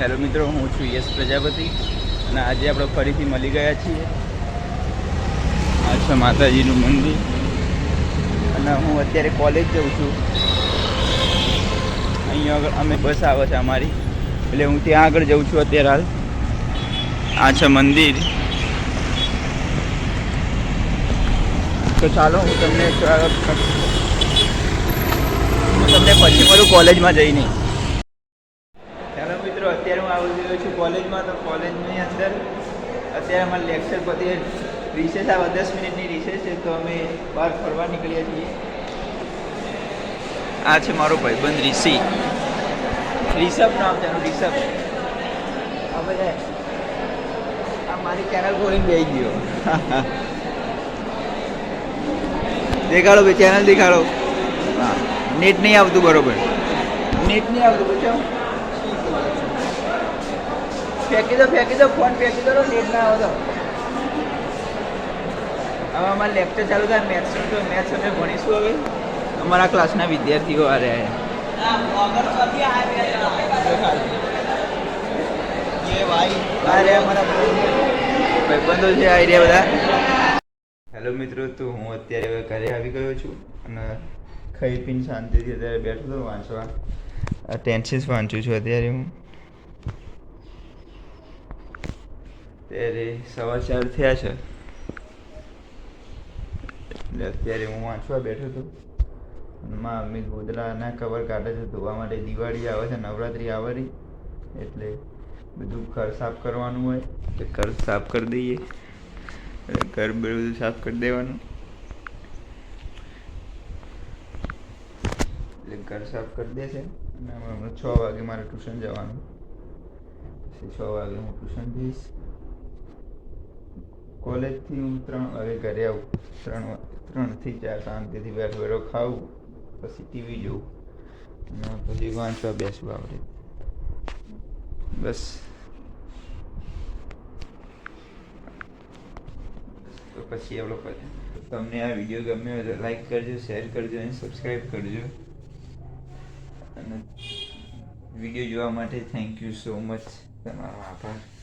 Hello મિત્રો, હું છું યશ પ્રજાપતિ અને આજે આપણે ફરીથી મળી ગયા છીએ આ છે માતાજીનું મંદિર. અને હું અત્યારે કોલેજ જાઉં છું. અહીંયા આગળ અમે બસ આવે છે અમારી. એટલે હું ત્યાં આગળ જઉં છું અત્યારે હાલ. આ છે મંદિર. તો ચાલો, હું તમને તમને પછી મળું કોલેજમાં જઈને ચાલો મિત્રો અત્યારે હું આવી ગયો છું કોલેજમાં તો કોલેજની અંદર અત્યારે અમારે લેક્ચર પતી રિસેસ આવે દસ મિનિટની રિસેસ છે તો અમે બહાર ફરવા નીકળ્યા છીએ. આ છે મારો ભાઈબંધ ઋષિ રિષભ નામ એનું રિષભ. આ બધા આ મારી ચેનલ ખોલીને બેસી ગયો. દેખાડો ભાઈ ચેનલ દેખાડો. હા નેટ નહીં આવતું બરોબર. નેટ નહીં આવતું પૂછો ફેંકી દો ફેંકી દો, ફોન ફેંકી દો, લેટ ના આવે હવે અમારે લેક્ચર ચાલુ થાય મેથ્સ તો મેથ્સ અમે ભણીશું હવે. અમારા ક્લાસના વિદ્યાર્થીઓ આ ભાઈબંધો છે, આ રહ્યા બધા. હેલો મિત્રો, તો હું અત્યારે હવે ઘરે આવી ગયો છું અને ખાઈ પીને શાંતિથી અત્યારે બેઠો હતો વાંચવા. ટેન્સીસ વાંચું છું અત્યારે હું. ત્યારે સવા ચાર થયા છે. એટલે અત્યારે હું વાંચવા બેઠો હતો. માં અમિત ગોદડાના કવર કાઢે છે. ધોવા માટે દિવાળી આવે છે, નવરાત્રિ આવવાની એટલે બધું ઘર સાફ કરવાનું હોય. એટલે ઘર સાફ કરી દઈએ. એટલે ઘર બધું સાફ કરી દેવાનું. એટલે ઘર સાફ કરી દે છે. અને હમણાં છ વાગે મારે ટ્યુશન જવાનું. પછી છ વાગે હું ટ્યુશન જઈશ. કોલેજથી હું ત્રણ વાગે ઘરે આવું. ત્રણ ત્રણથી ચાર શાંતિથી બેઠો બેઠો ખાવું. પછી ટીવી જોઉં અને પછી વાંચવા બેસવું આવડે. બસ. તો પછી આપણો તમને આ વીડિયો ગમ્યો હોય તો લાઈક કરજો, શેર કરજો અને સબસ્ક્રાઈબ કરજો. અને વીડિયો જોવા માટે થેન્ક યુ સો મચ તમારો આભાર.